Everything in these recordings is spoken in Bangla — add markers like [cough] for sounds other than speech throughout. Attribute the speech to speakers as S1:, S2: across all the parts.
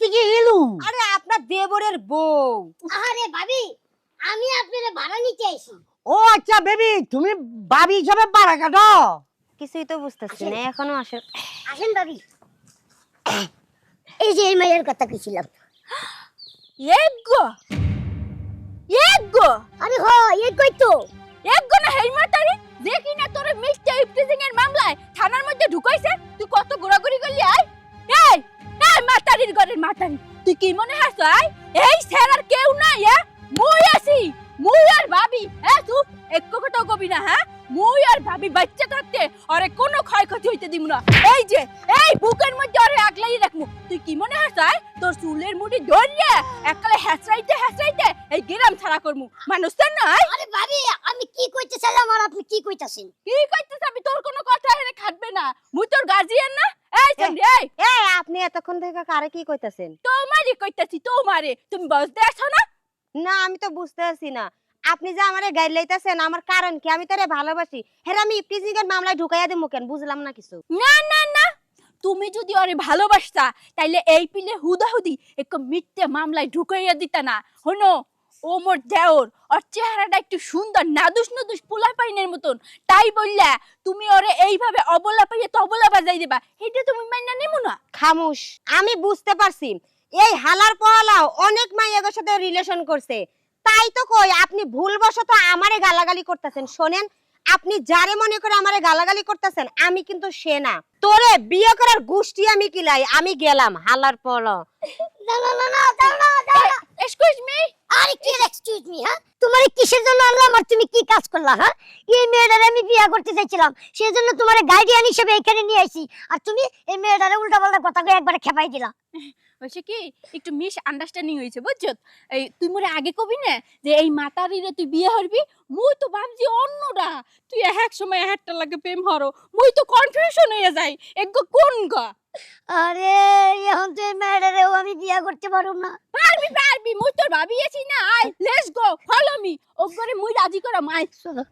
S1: থেকে এলুম।
S2: আরে আপনার দেবরের বউ।
S3: আরে ভাবি আমি আপনার ভাড়া নিতে আইছি
S1: ও আচ্ছা বেবি তুমি বাবি হিসাবে বাড়া কাটো।
S2: কিছুই তো বুঝতেছি না এখনও আসে।
S3: আসেন ভাবি। এই যে এই মেয়ের কথা কইছিলাম।
S4: এগো! এগো!
S3: আরে হ তো?
S4: এগো না হেই মাতারি! যে কিনা তোর ইফটিজিং এর মামলায় থানার মধ্যে ঢুকাইছে তুই কত ঘোরাঘুরি করলি আই এই! এই মাতারির ঘরের মাতারি। তুই কি মনে হাস আই এই স্যার কেউ নাই এ মুই আছি মুই আর ভাবি। তুই এক কথা কবি না হ্যাঁ? মুই আর ভাবি বাচ্চা থাকতে আরে কোনো ক্ষয়ক্ষতি হইতে দিব না। এই যে এই বুকের মধ্যে আরে আগলাই রাখমু। তুই কি মনে হাস আই তোর চুলের মুঠি ধরিয়ে এককালে হ্যাচরাইতে হ্যাচরাইতে এই গ্রাম ছাড়া করমু। মানুষ তো নয়
S3: আরে ভাবি আমি কি কইতেছিলাম আর আপনি কি কইতাছেন?
S4: কি কইতেছ আমি তোর কোনো কথা এনে খাটবে না। মুই তোর গার্জিয়ান না। এই চন্দ্রি এই।
S2: এই আপনি এতক্ষণ থেকে কারে কি কইতাছেন?
S4: তোমারই কইতাছি তোমারে। তুমি আছো না?
S2: না আমি তো বুঝতে পারছি না। আপনি যে আমারে গাইড লাইতাছেন আমার কারণ কি? আমি তারে ভালোবাসি। হ্যাঁ আমি এর মামলায় ঢুকাইয়া দিমু কেন? বুঝলাম না কিছু।
S4: না না না। তুমি যদি ওরে ভালোবাসতা তাইলে এই পিলে হুদাহুদি এক মিথ্যে মামলায় ঢুকাইয়া দিতা না। হনো? ও মোর দেওর ওর চেহারাটা একটু সুন্দর, নাদুস নাদুস পোলা পাইনের মতন। তাই বললা, তুমি ওরে এইভাবে অবলা পাইয়ে তবলা বাজাই দেবা এটা তুমি মাইনা নেমো না?
S2: খামুশ, আমি বুঝতে পারছি। এই হালার পহালাও অনেক মাইয়াগোর সাথে রিলেশন করছে। তাই তো কই, আপনি ভুলবশত আমারে গালাগালি করতেছেন, শোনেন। আপনি যারে মনে করে আমারে গালাগালি করতেছেন আমি কিন্তু সে না। তোরে বিয়ে করার গোষ্ঠী আমি কিলাই আমি গেলাম হালার পল
S3: না না না না দাও না দাও না।
S4: এক্সকিউজ মি
S3: আরে কি এক্সকিউজ মি হ্যাঁ? তোমার কিসের জন্য আনলাম আর তুমি কি কাজ করলা হ্যাঁ? এই মেয়েটারে আমি বিয়ে করতে চাইছিলাম সেই জন্য তোমার গার্ডিয়ান হিসেবে এখানে নিয়ে আইছি। আর তুমি এই মেয়েটারে উল্টা পাল্টা কথা কয়ে একবারে খেপাই দিলা।
S4: হয়েছে কি একটু মিস আন্ডারস্ট্যান্ডিং হয়েছে বুঝছ? এই তুই মোরে আগে কবি না যে এই মাতারিরে তুই বিয়ে হরবি মুই তো ভাবছি অন্যরা। তুই এক সময় একটা লাগে প্রেম হরো মুই তো কনফিউশন হয়ে যাই। এক কোন গা?
S3: আরে এখন তো এই আমি বিয়ে করতে পারুম না।
S4: পারবি পারবি মুই তোর ভাবি আছি না I let's go follow me ও করে মুই রাজি করা মাই
S3: চলো।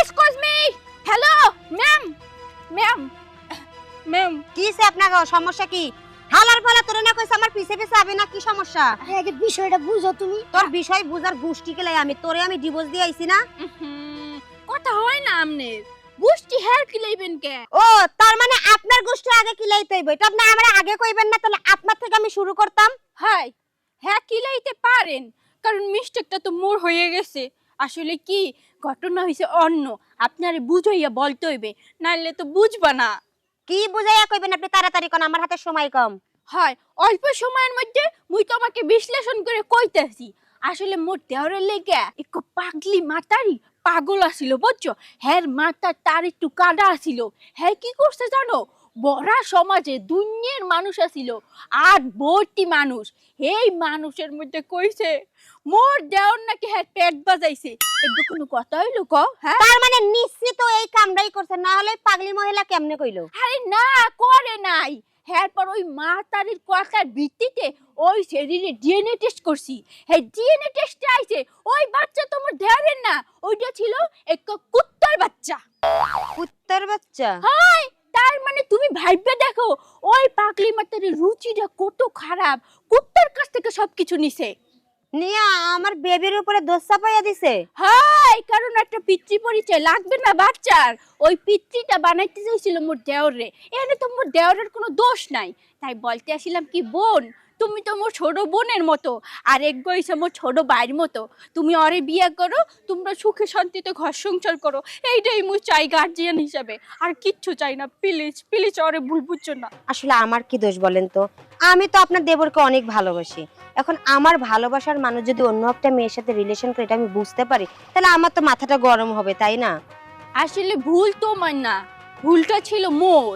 S4: Excuse me hello ma'am ma'am ma'am
S2: কি সে আপনার সমস্যা কি? হালার পলা তোরে না কইছে আমার পিছে পিছে আবে না কি সমস্যা?
S3: আগে বিষয়টা বুঝো তুমি।
S2: তোর বিষয় বুঝার কেলাই আমি তোরে আমি ডিভোর্স দিয়ে আইছি না।
S4: কথা হয় না আমনের গোষ্ঠী হেয়ার কি লইবেন কে?
S2: ও তার মানে আপনার গোষ্ঠী আগে কিলাইতে হইব। এটা আপনি আমার আগে কইবেন না তাহলে আপনার থেকে আমি শুরু করতাম।
S4: হাই হ্যাঁ কিলাইতে পারেন কারণ মিস্টেকটা তো মোর হয়ে গেছে। আসলে কি ঘটনা হয়েছে অন্য। আপনারে বুঝাইয়া বলতে হইবে নাইলে তো বুঝবা না।
S2: কি বুঝাইয়া কইবেন আপনি তাড়াতাড়ি কোন, আমার হাতে সময় কম?
S4: হয়, অল্প সময়ের মধ্যে মুই তোমাকে বিশ্লেষণ করে কইতেছি। আসলে মোর দেওয়ারের লেগে এক পাগলি মাতারি পাগল আসিল বুঝছ? হ্যার মাথা তার একটু কাদা আসিল হ্যাঁ কি করছে জানো? বড়া সমাজে দুনিয়ার মানুষ আসিল আর ভর্তি মানুষ। এই মানুষের মধ্যে কইছে মোর দেওয়ার নাকি হ্যাঁ পেট বাজাইছে। এগুলো কোনো কথা হইল ক হ্যাঁ?
S2: তার মানে নিশ্চিত এই কামটাই করছে না হলে পাগলি মহিলা কেমনে কইলো?
S4: আরে না করে নাই। হ্যাঁ পর ওই মা তারির কথার ভিত্তিতে ওই শরীরে ডিএনএ টেস্ট করছি। হ্যাঁ ডিএনএ টেস্টে আইছে ওই বাচ্চা তোমার ধরেন না ওইটা ছিল এক কুত্তার বাচ্চা।
S2: কুত্তার বাচ্চা?
S4: হাই তার মানে তুমি ভাইবে দেখো ওই পাগলি মাতার রুচিটা কত খারাপ কুত্তার কাছ থেকে সবকিছু নিছে।
S2: আমার বেবির উপরে দোষ দিছে।
S4: কারণ একটা পিতৃ পরিচয় লাগবে না বাচ্চার। ওই পিতৃটা বানাইতে চাইছিল মোর এখানে তো মোর দেওরের কোনো দোষ নাই। তাই বলতে আসিলাম কি, বোন তুমি তো মোর ছোট বোনের মতো আর এক গইছে মোর ছোট ভাইয়ের মতো। তুমি অরে বিয়ে করো তোমরা সুখে শান্তিতে ঘর সংসার করো এইটাই মুই চাই গার্জিয়ান হিসাবে। আর কিচ্ছু চাই না প্লিজ প্লিজ অরে ভুল বুঝছ না।
S2: আসলে আমার কি দোষ বলেন তো? আমি তো আপনার দেবরকে অনেক ভালোবাসি। এখন আমার ভালোবাসার মানুষ যদি অন্য একটা মেয়ের সাথে রিলেশন করে এটা আমি বুঝতে পারি। তাহলে আমার তো মাথাটা গরম হবে তাই না?
S4: আসলে ভুল তো তোমার না ভুলটা ছিল মোর।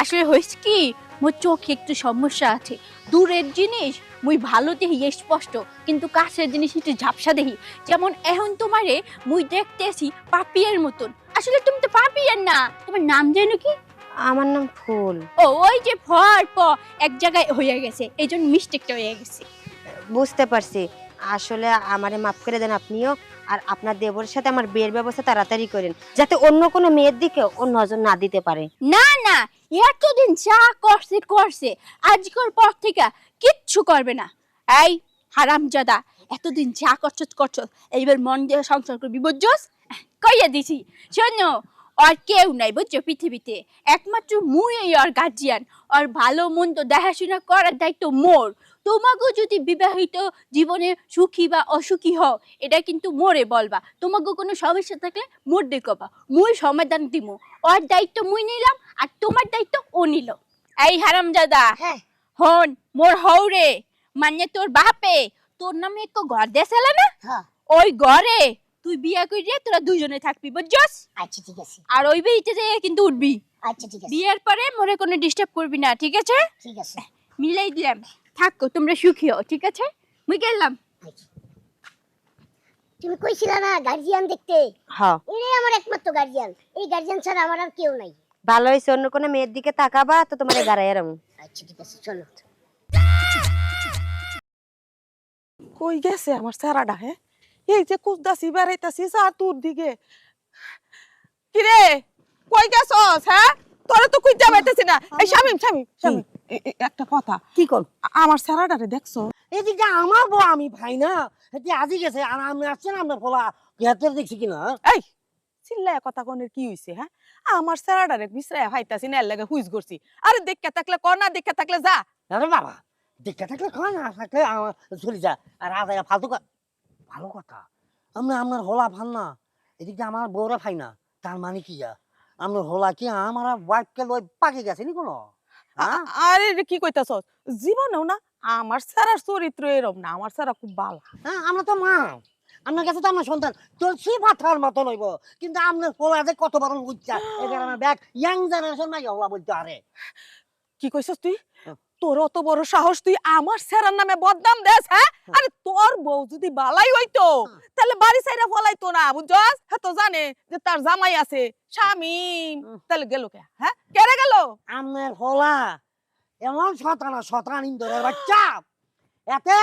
S4: আসলে হয়েছে কি মোর চোখে একটু সমস্যা আছে। দূরের জিনিস মুই ভালো দেখি স্পষ্ট। কিন্তু কাছের জিনিস একটু ঝাপসা দেখি যেমন এখন তোমারে মুই দেখতেছি পাপিয়ার মতন। আসলে তুমি তো পাপিয়ার না। তোমার নাম যেন কি?
S2: আমার নাম ফুল।
S4: ও ওই যে ফর প এক জায়গায় হয়ে গেছে। এই জন্য মিস্টেকটা হয়ে গেছে।
S2: বুঝতে পারছি। আসলে আমারে মাফ করে দেন আপনিও। আর আপনার দেবরের সাথে আমার বিয়ের ব্যবস্থা তাড়াতাড়ি করেন। যাতে অন্য কোনো মেয়ের দিকে ও নজর না দিতে পারে।
S4: না না। এতদিন যা করছে করছে, আজকের পর থেকে কিচ্ছু করবে না। এই হারামজাদা, এতদিন যা করছ করছ, এইবার মন দিয়ে সংসার করবি বুঝছস কইয়া দিছি, শোনো, আর কেউ নাই বুঝছ পৃথিবীতে। একমাত্র মুই আর গার্জিয়ান আর ভালো মন্দ দেখাশোনা করার দায়িত্ব মোর। তোমাকেও যদি বিবাহিত জীবনে সুখী বা অসুখী হও এটা কিন্তু মোরে বলবা। তোমাকে কোনো সমস্যা থাকলে মোর দেখবা। মুই সমাধান দিমু। ওর দায়িত্ব মুই নিলাম আর তোমার দায়িত্ব ও নিল। এই হারামজাদা
S3: হ্যাঁ।
S4: হন মোর হৌরে মানে তোর বাপে তোর নামে এক ঘর দেশালে না?
S3: হ্যাঁ।
S4: ওই ঘরে তুই বিয়া করিয়ে তোরা দুজনে থাকবি বুঝছস?
S3: আচ্ছা ঠিক আছে।
S4: আর ওই বিয়েতে যে কিন্তু উঠবি।
S3: আচ্ছা ঠিক আছে।
S4: বিয়ের পরে মোরে কোনো ডিস্টার্ব করবি না ঠিক আছে?
S3: ঠিক আছে।
S4: মিলাই দিলাম। থাকো তোমরা সুখী হও ঠিক আছে? মুই গেলাম।
S3: তুমি কইছিলা না গার্জিয়ান দেখতে?
S2: হ্যাঁ।
S3: এটাই আমার একমাত্র গার্জিয়ান এই গার্জিয়ান ছাড়া আমার আর কেউ নাই।
S2: ভালো হয়েছে অন্য কোনো মেয়ের দিকে তাকাবা তো তোমার গাড়াই এরম
S3: আচ্ছা ঠিক আছে চলো।
S5: কই গেছে আমার স্যারাডা হ্যাঁ? এই যে কুদাসি বেড়াইতাছি যা তোর দিকে। কিরে কই গেছস হ্যাঁ? তোরে তো কুইতে পাইতেছি না। এই শামিম শামিম শামিম একটা কথা।
S1: কি কর
S5: আ- আমার স্যারাডারে দেখছ?
S1: এদিকে আমার বউ আমি ভাই না। এটি আজি গেছে আর আমি আসছেন আপনার ফলা হাতের দেখছি কিনা
S5: এই চিল্লায় কথা কোনের কি হইছে হ্যাঁ? আমার স্যারাডারে বিশ্রায় হাইতাছি না এর লাগে হুইজ করছি আরে দেখে থাকলে কর না দেখে থাকলে যা।
S1: আরে বাবা দেখতে থাকলে খাওয়া না থাকলে আমার চলে যা। আর আদায় ফালতু ভালো কথা। আমি আপনার হোলা ভালো না। এদিকে আমার বউরা ভাই না তার মানে কি যা আপনার হোলা কি আমার ওয়াইফকে লই পাকে গেছে নি কোনো? হ্যাঁ?
S5: আরে কি জীবন জীবনেও না আমার স্যারার চরিত্র এরম না আমার স্যারা খুব ভালো
S1: হ্যাঁ আমরা তো মা আমার কাছে তো আমার সন্তান। তুলসী পাথার মতো লইব কিন্তু আপনার হোলা যে কত বড় বুঝছা [gasps] এবার আমার ব্যাগ ইয়াং জেনারেশন মাই হোলা বলতে আরে।
S5: কি কইছস তুই। তোর অত বড় সাহস তুই আমার স্যারের নামে বদনাম দেস হ্যাঁ? আরে তোর বউ যদি বালাই হইতো
S1: হ্যাঁ।
S5: তাহলে বাড়ি সাইরা ফলাইতো না বুঝছস? হ্যাঁ তো জানে যে তার জামাই আছে
S1: হুম।
S5: তাহলে গেল কে হ্যাঁ? কেড়ে গেল?
S1: আপনার হোলা এমন শতানা শতান ইন্দরের বাচ্চা। এতে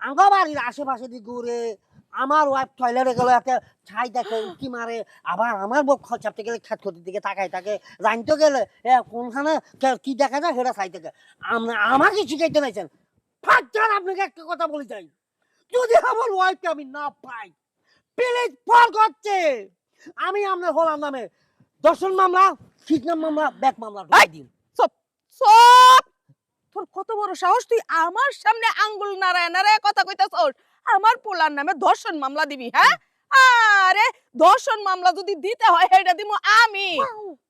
S1: আঙ্গ বাড়ির আশেপাশে দিয়ে ঘুরে আমার ওয়াইফ টয়লেটে গেল এতে ছাই দেখে উকি মারে আবার আমার বউ খরচাপতে গেলে খেত ক্ষতির দিকে তাকাই থাকে জানতে গেলে এ কোনখানে কে- দেখা যায় সেটা চাই থাকে আমাকে শিখাইতে নাইছেন ফাটার আপনাকে একটা কথা বলে যাই। যদি আমার ওয়াইফকে আমি না পাই প্লিজ ফল করছে। আমি আপনার হলাম নামে দর্শন মামলা কিডন্যাপ মামলা ব্যাক মামলা দিন।
S5: সব তোর কত বড় সাহস তুই আমার সামনে আঙ্গুল নাড়ায় নাড়ায় কথা কইতাছস। আমার পোলার নামে ধর্ষণ মামলা দিবি হ্যাঁ? আরে ধর্ষণ মামলা যদি দিতে হয় হেডা দিমু আমি।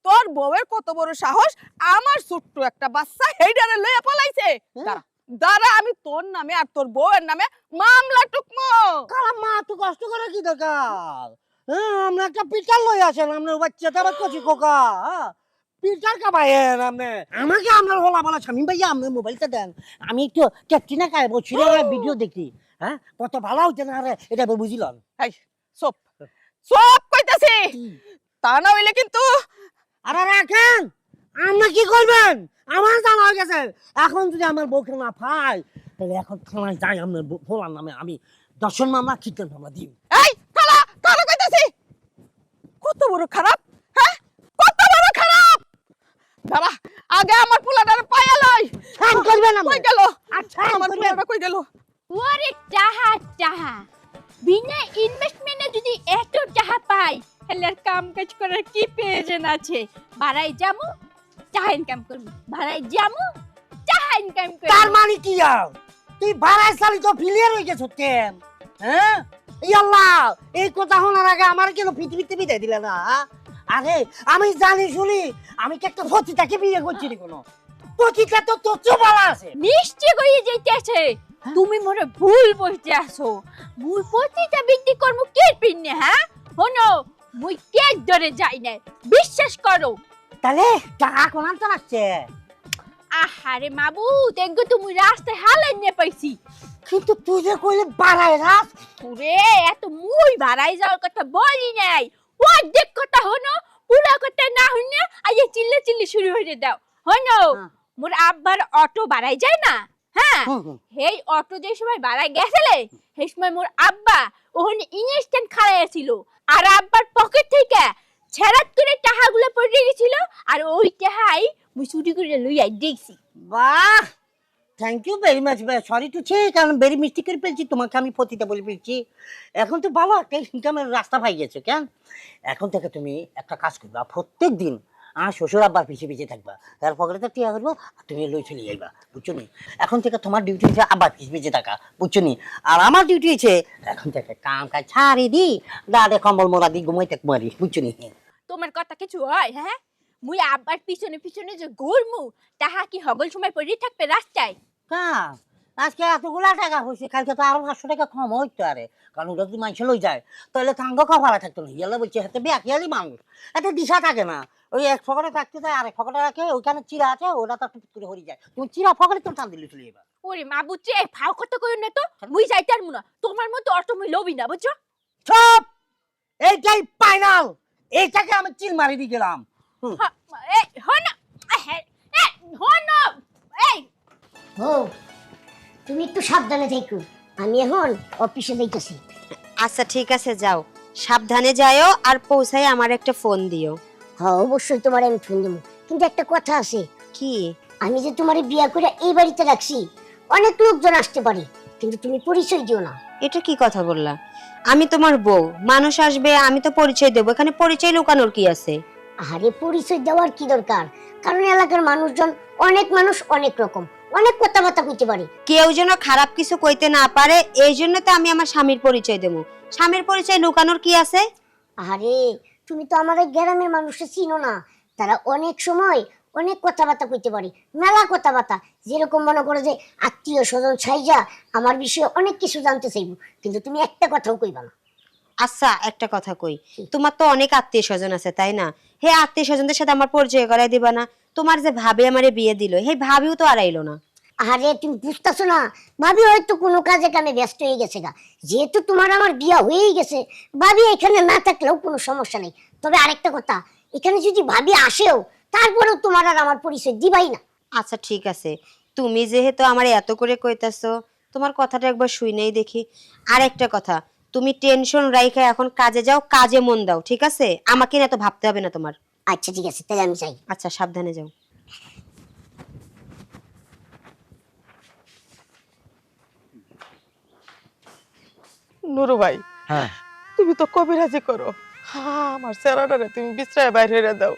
S5: তোর বউয়ের কত বড় সাহস? আমার ছোট্ট একটা বাচ্চা হেডারে লইয়া পলাইছে। দাঁড়া দাঁড়া আমি তোর নামে আর তোর বউয়ের নামে মামলা টুকমো।
S1: কালা মা তো কষ্ট করে কি দরকার হ্যাঁ আমরা একটা পিটার লই আসেন আপনার বাচ্চাটা আবার কচি কোকা হ্যাঁ? পিটার কাবায়েন আপনি। আমাকে আপনার হলা বলা স্বামী ভাইয়া আপনার মোবাইলটা দেন। আমি একটু ক্যাটরিনা কায় বছর ভিডিও দেখি। হ্যাঁ? কত ভালো হইতে না রে? এটা বুঝিলাম।
S5: এই সব সব কইতাছি। তা না হইলে কিন্তু
S1: আরে রাখেন! আপনি কি করবেন? আমার জানা হয়ে গেছে। এখন যদি আমার বউকে না পাই তাহলে এখন থানায় যাই আপনার ভোলার নামে আমি দর্শন মামলা কীর্তন মামলা দিই।
S5: এই খালা খালা কইতাছি। কত বড় খারাপ হ্যাঁ? কত বড় খারাপ! দাঁড়া আগে আমার পোলাটার পায়া লই।
S1: ফান করবেন
S5: কই
S1: আপনি
S5: গেল
S1: আচ্ছা
S5: আমার। পোলাটা কই গেল?
S4: ওরে টাহা টাহা। বিনা ইনভেস্টমেন্টে যদি এত টাহা পাই তাহলে আর কাম কাজ করার কি প্রয়োজন আছে? ভাড়ায় যাব টাহা ইনকাম করব। ভাড়ায় যাব টাহা ইনকাম
S1: তার মানে কি আর? তুই ভাড়ায় চালি তো ফিলিয়ার হয়ে গেছ কেন? হ্যাঁ? ইয়াল্লাহ এই কথা শোনার আগে আমার কেন পৃথিবীতে বিদায় দিলে না? আরে আমি জানি শুনি আমি কি একটা ফতিটাকে বিয়ে করছি কোনো? ফতিটা তো তোর চোপালা আছে।
S4: নিশ্চয় করিয়ে যাইতেছে। তুমি মনে ভুল বলতে আসো মুই প্রতিটা ব্যক্তি কর্ম কে পিনে হ্যাঁ? হনো মুই কে ধরে যাই না বিশ্বাস করো।
S1: তাহলে টাকা কোন আনতে আসছে?
S4: আহারে মাবু দেখো তুমি রাস্তায় হালাই নিয়ে পাইছি।
S1: কিন্তু তুই যে কইলে বাড়ায় রাস
S4: ওরে এত মুই ভাড়াই যাওয়ার কথা বলি নাই। অর্ধেক কথা হনো পুরো কথা না হইনে আইয়ে চিল্লে চিল্লি শুরু হয়ে দাও। হনো
S1: হ্যাঁ।
S4: মোর আব্বার অটো বাড়াই যায় না? হ্যাঁ
S1: হুম, হুম।
S4: হেই অটো যে সময় বাড়ায় গেছিলে সেই সময় মোর আব্বা ওখানে ইনস্ট্যান্ট খাড়াইয়া ছিল। আর আব্বার পকেট থেকে ছেড়াত্তরে টাকাগুলো পড়ে গেছিল আর ওই টাহাই মুই চুরি করে লইয়াই দেখছি।
S1: বাহ! Thank you very much sorry to say কারণ ভেরি মিস্টেক করে ফেলছি তোমাকে আমি পতিতা বলে ফেলছি। এখন তো ভালো একটা ইনকামের রাস্তা পাই গেছো কেন? এখন থেকে তুমি একটা কাজ করবা প্রত্যেক দিন আর শ্বশুর আব্বার পিছিয়ে পিছিয়ে থাকবা। তার পকেটে তো টিয়া করব আর তুমি লই চলে যাইবা বুঝছ নি? এখন থেকে তোমার ডিউটি হচ্ছে আব্বার পিছিয়ে পিছিয়ে থাকা বুঝছ নি? আর আমার ডিউটি হচ্ছে এখন থেকে কাম কাজ ছাড়ি দি দাদে কম্বল মোড়া দি ঘুমাইতে মারি বুঝছ নি?
S4: তোমার কথা কিছু হয় হ্যাঁ? মুই আব্বার পিছনে পিছনে যে ঘুরমু তাহা কি হগল সময় পড়ে থাকবে রাস্তায়?
S1: কাম আজকে এতগুলা টাকা হয়েছে কালকে তো আরও পাঁচশো টাকা কম হইতো আরে। কারণ ওটা যদি মানুষ লই যায় তাহলে থাঙ্গ কপালা থাকতো না ইয়ালে বলছে হাতে বেয়াকিয়ালি মানুষ এত দিশা থাকে না। ওই এক ফকটে থাকতে যায় আরেক ফকটে রাখে ওইখানে চিরা আছে ওটা তো টুপ করে হরি যায়। তুমি চিরা ফকটে তো টান দিলে চলে
S4: ওরে মা বুঝছে? এই ফাও কথা কই না তো মুই যাইতে পারমু না। তোমার মতো অটো মুই লবি না বুঝছ?
S1: সব এইটাই ফাইনাল এইটাকে আমি চিল মারি দিয়ে গেলাম।
S4: হা, এই হন এই হন। এই।
S3: ও তুমি একটু সাবধানে থেকো আমি এখন অফিসে যাইতেছি।
S2: আচ্ছা ঠিক আছে যাও। সাবধানে যাও আর পৌঁছাই আমার একটা ফোন দিও।
S3: হ্যাঁ অবশ্যই তোমার আমি ফোন দেবো। কিন্তু একটা কথা আছে।
S2: কি?
S3: আমি যে তোমার বিয়া করে এই বাড়িতে রাখছি অনেক লোকজন আসতে পারে কিন্তু তুমি পরিচয় দিও না।
S2: এটা কি কথা বললা? আমি তোমার বউ মানুষ আসবে আমি তো পরিচয় দেবো এখানে পরিচয় লুকানোর কি আছে?
S3: আরে পরিচয় দেওয়ার কি দরকার? কারণ এলাকার মানুষজন অনেক মানুষ অনেক রকম অনেক কথাবার্তা কইতে পারে।
S2: কেউ যেন খারাপ কিছু কইতে না পারে এই জন্য তো আমি আমার স্বামীর পরিচয় দেবো। স্বামীর পরিচয় লুকানোর কি আছে?
S3: আরে তুমি তো আমার গ্রামের মানুষকে চিনো না। তারা অনেক সময় অনেক কথাবার্তা কইতে পারে মেলা কথাবার্তা। যেরকম মনে করো যে আত্মীয় স্বজন ছাইজা আমার বিষয়ে অনেক কিছু জানতে চাইব কিন্তু তুমি একটা কথাও কইবা না।
S2: আচ্ছা একটা কথা কই। তোমার তো অনেক আত্মীয় স্বজন আছে তাই না? হে আত্মীয় স্বজনদের সাথে আমার পরিচয় করাই দিবা না। তোমার যে ভাবি আমারে বিয়ে দিল হে ভাবিও তো আর আইলো না।
S3: আরে তুমি বুঝতেছো না ভাবি হয়তো কোনো কাজে কামে ব্যস্ত হয়ে গেছে গা। যেহেতু তোমার আমার বিয়া হয়েই গেছে ভাবি এখানে না থাকলেও কোনো সমস্যা নেই। তবে আরেকটা কথা এখানে যদি ভাবি আসেও তারপরেও তোমার আর আমার পরিচয় দিবাই না।
S2: আচ্ছা ঠিক আছে। তুমি যেহেতু আমার এত করে কইতাছো তোমার কথাটা একবার শুই নেই দেখি। আর একটা কথা তুমি টেনশন রাইখা এখন কাজে যাও কাজে মন দাও ঠিক আছে? আমাকে না তো ভাবতে হবে না তোমার।
S3: আচ্ছা ঠিক আছে তাহলে আমি চাই
S2: আচ্ছা সাবধানে যাও।
S5: নুরু ভাই
S1: হ্যাঁ।
S5: তুমি তো কবিরাজি করো। হ্যাঁ আমার তুমি বিশ্রায় বাইরে রে দাও।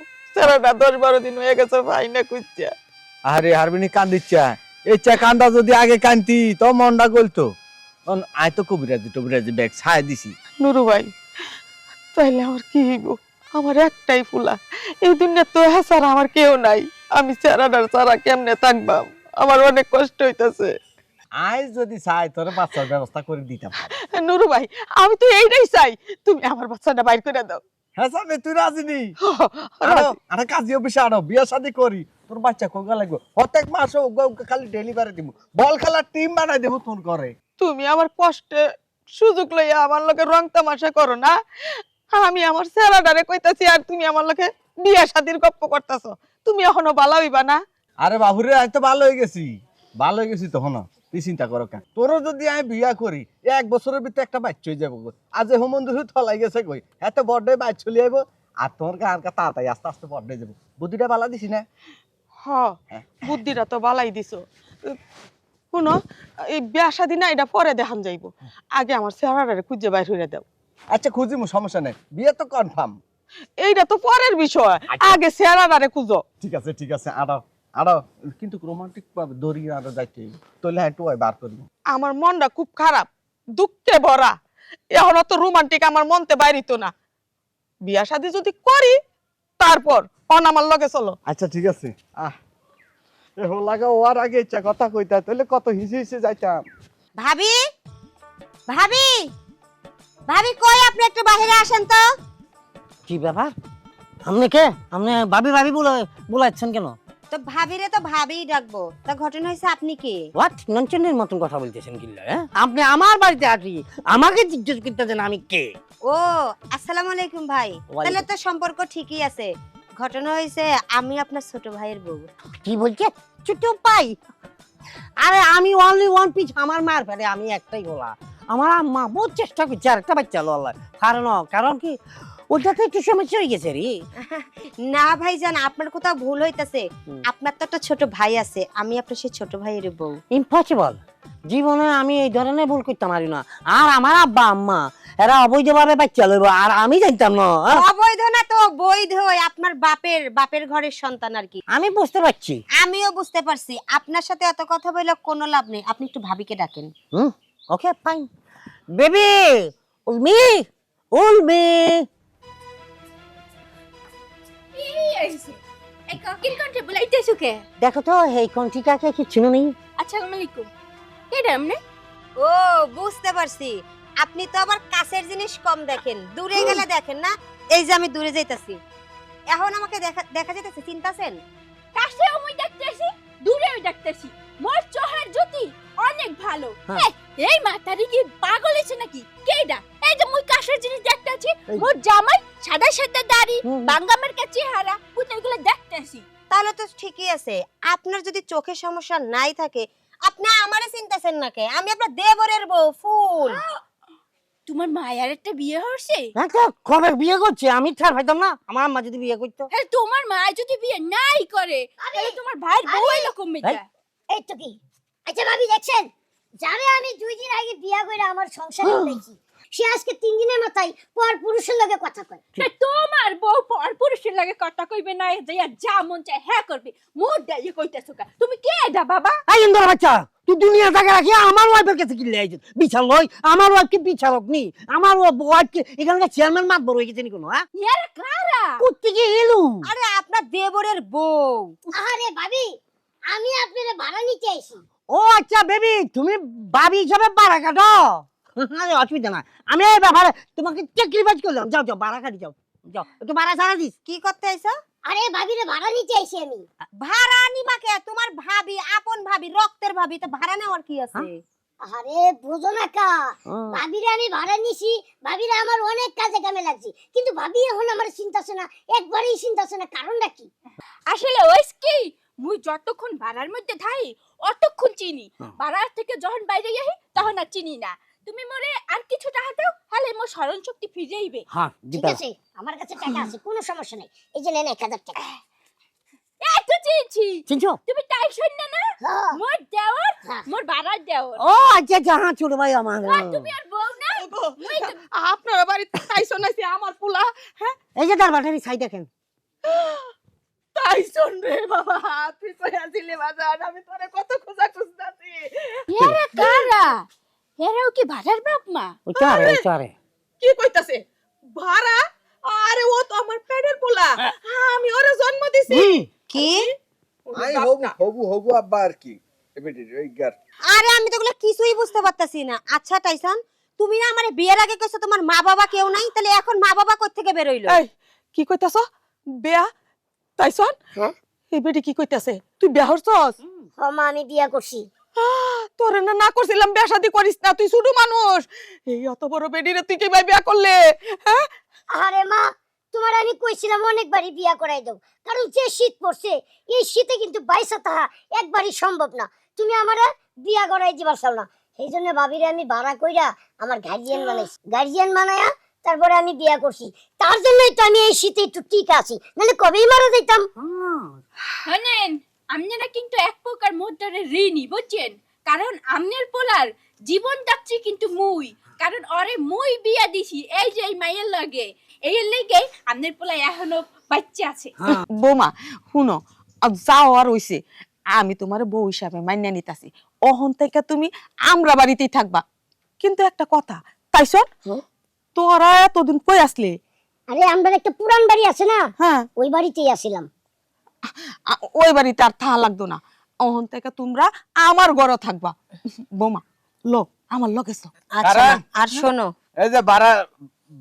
S5: দশ বারো দিন হয়ে গেছে ভাই না
S6: আরে হারবিনি কান্দিচ্ছা। এই চা কান্দা যদি আগে কান্তি তো মনটা গলতো। আয় তো কবিরাজি টবিরাজি ব্যাগ ছায় দিছি।
S5: নুরু ভাই তাইলে আমার কি হইব? আমার একটাই ফুলা। এই দুনিয়া তো হাসার আমার কেউ নাই। আমি চেরাটার চারা কেমনে থাকবাম? আমার অনেক কষ্ট হইতাছে।
S6: আয় যদি চাই তোর বাচ্চার ব্যবস্থা করে দিতাম।
S5: নুরু ভাই আমি তো এইটাই চাই। তুমি আমার বাচ্চাটা বাইর করে দাও।
S6: হ্যাঁ সামনে তুই রাজি নি আরে কাজী অফিসে আরও বিয়া শাদি করি। তোর বাচ্চা কোগা লাগবে। প্রত্যেক মাসে খালি ডেলিভারি দিব বল খেলার টিম বানাই দেবো তোর করে
S5: তুমি আমার কষ্টে সুযোগ লইয়া আমার লোকে রং তামাশা করো না। আমি আমার চেরাটারে কইতাছি আর তুমি আমার লোকে বিয়া শাদির গপ্প করতেছো। তুমি এখনও ভালো হইবা না?
S6: আরে বাবুরে আমি তো ভালো হয়ে গেছি। ভালো হয়ে গেছি তখন তুই চিন্তা করো কেন? তোরও যদি আমি বিয়া করি এক বছরের ভিতরে একটা বাচ্চা হয়ে যাব। আজ হোমন্দুর থলাই গেছে কই? এত বড্ডে বাচ্চা চলে আইবো। আর তোর গান কা তাড়াতাড়ি আস্তে আস্তে বড্ডে যাব। বুদ্ধিটা বালা দিছি না?
S5: হ বুদ্ধিটা তো বালাই দিছো। শুনো এই বিয়া শাদি না এটা পরে দেখান যাইব। আগে আমার চেহারাটারে খুঁজে বাইর হইয়া দাও।
S6: আচ্ছা খুঁজিমু সমস্যা নাই। বিয়ে তো কনফার্ম
S5: এইটা তো পরের বিষয়। আগে চেহারাটারে খুঁজো।
S6: ঠিক আছে ঠিক আছে আড়াও আড়াও কিন্তু রোমান্টিক ভাবে দড়ি আরও যাইতে তোলে একটু বার করব।
S5: আমার মনটা খুব খারাপ দুঃখে ভরা। এখন তো রোমান্টিক আমার মনতে বাইরিত না। বিয়া শাদি যদি করি তারপর অন আমার লগে চলো।
S6: আচ্ছা ঠিক আছে। আহ এ হো লাগা ওর আগে ইচ্ছা কথা কইতা তাহলে কত হিসে হিসে যাইতাম।
S2: ভাবি ভাবি ভাবি কই আপনি একটু বাইরে আসেন তো?
S1: কি ব্যাপার? আপনি কে? আপনি ভাবি ভাবি বলে বলাচ্ছেন কেন?
S2: তো ভাবিরে তো ভাবিই ডাকবো। তা ঘটনা হয়েছে আপনি কি?
S1: হোয়াট ননচেনের মতন কথা বলতেছেন কিল্লা হ্যাঁ? আপনি আমার বাড়িতে আসি আমাকে জিজ্ঞেস করতেছেন আমি কে?
S2: ও আসসালামু আলাইকুম ভাই। তাহলে তো সম্পর্ক ঠিকই আছে। ঘটনা হয়েছে আমি আপনার ছোট ভাইয়ের বউ।
S1: কি বলছে? ছোট পাই আরে আমি অনলি ওয়ান পিস আমার মার ফেলে আমি একটাই বলা। আমার আম্মা বহুত চেষ্টা করছে আর একটা বাচ্চা লল্লা কারণ কারণ কি? ওটাতে একটু সমস্যা হয়ে গেছে রে। [laughs]
S2: না ভাইজান আপনার কোথাও ভুল হইতাছে। আপনার তো একটা ছোট ভাই আছে আমি আপনার সেই ছোট ভাইয়ের বউ।
S1: ইম্পসিবল জীবনে আমি এই ধরনের ভুল করতে পারি না। আর আমার আব্বা আম্মা এরা অবৈধভাবে বাচ্চা লইব আর আমি জানতাম না?
S2: অবৈধ না তো বৈধ আপনার বাপের বাপের ঘরের সন্তান আর কি।
S1: আমি বুঝতে পারছি।
S2: আমিও বুঝতে পারছি। আপনার সাথে এত কথা বলে কোনো লাভ নেই। আপনি একটু ভাবিকে ডাকেন।
S1: হুম okay fine baby Ulmi Ulmi.
S4: এই আইছে এই কাকির কণ্ঠে বলাইতেছো কে?
S1: দেখো তো এই কন্টিকাকে কিছু নেই।
S4: আসসালামু আলাইকুম কেডা আমনে
S2: ও বুঝতে পারছি। আপনি তো আবার কাছের জিনিস কম দেখেন। দূরে গেলে দেখেন না? এই যে আমি দূরে যাইতাছি। এখন আমাকে দেখা দেখা যাইতেছে? চিন্তাছেন?
S4: দেখতেছি। দূরেও দেখতেছি মোর চোহের জ্যোতি অনেক ভালো।
S1: হ্যাঁ।
S4: এই, এই মাতারি কি পাগল নাকি? কেডা এই যে মুই কাশের জিনিস দেখতেছি মোর জামাই সাদা সাদা দাড়ি বাঙ্গামের কা চেহারা পুতে এগুলো দেখতেছি।
S2: তাহলে তো ঠিকই আছে। আপনার যদি চোখের সমস্যা নাই থাকে আপনি আমারে চিন্তাছেন না কে? আমি আপনার দেবরের বউ ফুল।
S4: তোমার মায়ের একটা বিয়ে হচ্ছে
S1: একটা কবে বিয়ে করছে? আমি ছাড় পাইতাম না। আমার আম্মা যদি বিয়ে করতো।
S4: হ্যাঁ তোমার মা যদি বিয়ে নাই করে তাহলে তোমার ভাইয়ের বউ এরকম মেয়েটা
S3: এই। তো কি? আচ্ছা ভাবি দেখছেন? যারে আমি দুই দিন আগে বিয়ে করে আমার সংসার উঠেছি সে আজকে তিন দিনের মাথায় পর পুরুষের লগে কথা কয়।
S4: তোমার বউ পর পুরুষের লাগে কথা কইবে না যাইয়া যা মন চায় হ্যাঁ করবে। মোর দাইয়ে কইতাছো কা তুমি কে দা বাবা?
S1: এই ইন্দর বাচ্চা তুই দুনিয়া থেকে রাখি আমার ওয়াইফের কাছে কিনলে আইছ বিচার লই আমার ওয়াইফ কি বিচারক নি আমার ওয়াইফ কি এখানকার চেয়ারম্যান মাত বড় হয়ে গেছে নি কোনো হ্যাঁ?
S4: ইয়ার কারা?
S1: এলু?
S2: আরে আপনার দেবরের বউ।
S3: আরে ভাবি আমি আপনারে ভাড়া নিতে আইছি।
S1: ও আচ্ছা বেবি তুমি বাবি হিসাবে বাড়া কাটো। [laughs] অসুবিধা না আমি এই ব্যাপারে তোমাকে চাকরি বাজ করলাম। যাও যাও বাড়া কাটি যাও যাও। একটু বাড়া ছাড়া দিস।
S2: কি করতে আইছো?
S3: আরে ভাবিরে ভাড়া নিতে আইছি আমি।
S2: ভাড়া নিবাকে তোমার ভাবি আপন ভাবি রক্তের ভাবি তো ভাড়া নেওয়ার কি আছে?
S3: আরে বুঝো না কা। ভাবিরে আমি ভাড়া নিছি ভাবিরে আমার অনেক কাজে কামে লাগছে। কিন্তু ভাবি এখন আমার চিন্তা আছে না একবারেই চিন্তা আছে না কারণটা কি?
S4: আসলে ওইস কি? মুই যতক্ষণ ভাড়ার মধ্যে থাই অতক্ষণ চিনি। ভাড়ার থেকে যখন বাইরে যাই তখন আর চিনি না। তুমি মরে আর কিছু টাকা দাও তাহলে মোর স্মরণ শক্তি ফিরে আইবে।
S1: হ্যাঁ
S3: ঠিক আছে আমার কাছে টাকা আছে কোনো সমস্যা নেই। এই যে নেন এক হাজার টাকা।
S4: এই তো চিনছি।
S1: চিনছো?
S4: তুমি টাইসন না না?
S3: হ্যাঁ।
S4: মোর দেওয়ার
S3: হ্যাঁ।
S4: মোর ভাড়ার দেওয়ার।
S1: ও আচ্ছা আচ্ছা হ্যাঁ ছোট ভাই আমার।
S4: তুমি আর বউ না?
S5: আপনার বাড়িতে তাইছন আছে আমার পোলা হ্যাঁ?
S1: এই যে তার বাটারি ছাই দেখেন।
S5: তাইছন রে বাবা তুই কই আসিলে বাজার আমি তোরে কত খোঁজা খুঁজতাছি
S4: এরা কারা? এরাও কি ভাড়ার বাপ মা?
S1: ওই চারে
S5: কি কইতাছে? ভাড়া? আরে ও তো আমার পেটের পোলা। আমি ওরে জন্ম দিছি।
S2: কি?
S6: আই হবু হবু হবু আব্বা আর কি। এবেটি ওই গার।
S2: আরে আমি তো এগুলো কিছুই বুঝতে পারতাছি না। আচ্ছা টাইসন তুমি না আমার বিয়ের আগে কইছো তোমার মা বাবা কেউ নাই? তাহলে এখন মা বাবা কোথা থেকে বেরোইলো?
S5: এই কি কইতাছ? বেয়া? তাইছন
S3: হ্যাঁ?
S5: এই বেটি কি কইতাছে? তুই বিয়া হরছস
S3: ও মা আমি বিয়া করছি।
S5: তোরে না না করছিলাম বিয়া শাদি করিস না তুই ছোট মানুষ। এই অত বড় বেডিরে তুই কি বিয়া করলে? হ্যাঁ?
S3: আরে মা তোমার আমি কইছিলাম অনেকবারই বিয়া করাই দাও কারণ যে শীত পড়ছে এই শীতে কিন্তু বাইসা তাহা একবারই সম্ভব না। তুমি আমারে বিয়া করাই দিবার চাও না। সেই জন্য ভাবিরে আমি ভাড়া কইরা আমার গার্জিয়ান বানাইছি। গার্জিয়ান বানায়া তারপরে আমি বিয়া করছি। তার জন্যই তো আমি এই শীতে একটু ঠিক আছি। নাহলে কবেই মারা যাইতাম?
S4: আপনারা কিন্তু এক প্রকার মুদ্রারে ঋণী বুঝছেন? কারণ আমনের পোলার জীবন যাচ্ছি কিন্তু মুই। কারণ অরে মুই বিয়া দিছি এই যে এই মাইয়ের লাগে। এই লেগে আমনের পোলা এখনও বাচ্চা আছে।
S5: বৌমা শুনো যাও আর হইছে আমি তোমার বউ হিসাবে মাইনা নিতাছি। অহন থেকে তুমি আমরা বাড়িতেই থাকবা। কিন্তু একটা কথা তাইছন
S3: হ্যাঁ?
S5: তোরা এতদিন কই আসলে?
S3: আরে আমরা একটা পুরান বাড়ি আছে না?
S5: হ্যাঁ।
S3: ওই বাড়িতেই আসিলাম।
S5: ওই বাড়িতে আর থাকা লাগতো না অহন থেকে তোমরা আমার ঘরে থাকবা বৌমা লো আমার লগে।
S2: আচ্ছা? আর শোনো
S6: এই যে বাড়া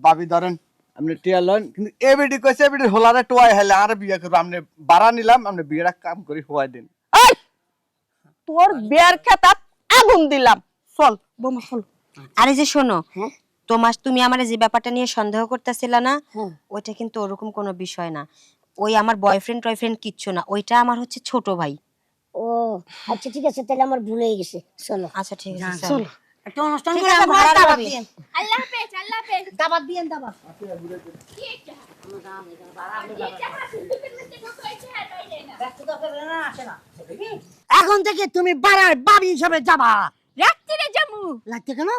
S6: বাবি ধরেন আপনি টিয়া লন কিন্তু এ বেটি কইছে এ বেটি হোলারে টোয়াই হেলে আর বিয়া করব আপনি বাড়া নিলাম আপনি বিয়েটা কাম করে হওয়াই দিন
S5: এই তোর বেয়ার খেতাত আগুন দিলাম চল বৌমা চল
S2: আরে যে শোনো
S3: হ্যাঁ?
S2: তোমার তুমি আমার যে ব্যাপারটা নিয়ে সন্দেহ করতেছিল না
S3: হ্যাঁ।
S2: ওইটা কিন্তু ওরকম কোনো বিষয় না ওই আমার বয়ফ্রেন্ড টয়ফ্রেন্ড কিচ্ছু না ওইটা আমার হচ্ছে ছোট ভাই।
S3: ও আচ্ছা ঠিক আছে তাহলে আমার ভুল হয়ে গেছে চলো।
S2: আচ্ছা ঠিক আছে
S1: শোন একটা অনুষ্ঠান করে আমরা দিয়েন।
S4: আল্লাহ হাফেজ আল্লাহ হাফেজ।
S1: দিয়েন এখন থেকে তুমি বাড়ার বাবি হিসাবে যাবা।
S4: রাত্রিরে জামু
S1: লাগছে কেন?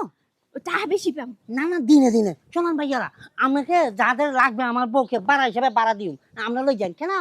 S4: তাহা বেশি পাম
S1: না না, দিনে দিনে। শোনান ভাইয়ারা, আমাকে যাদের লাগবে আমার বউকে, বাড়া হিসাবে বাড়া দিও। আমরা লই যান কেন?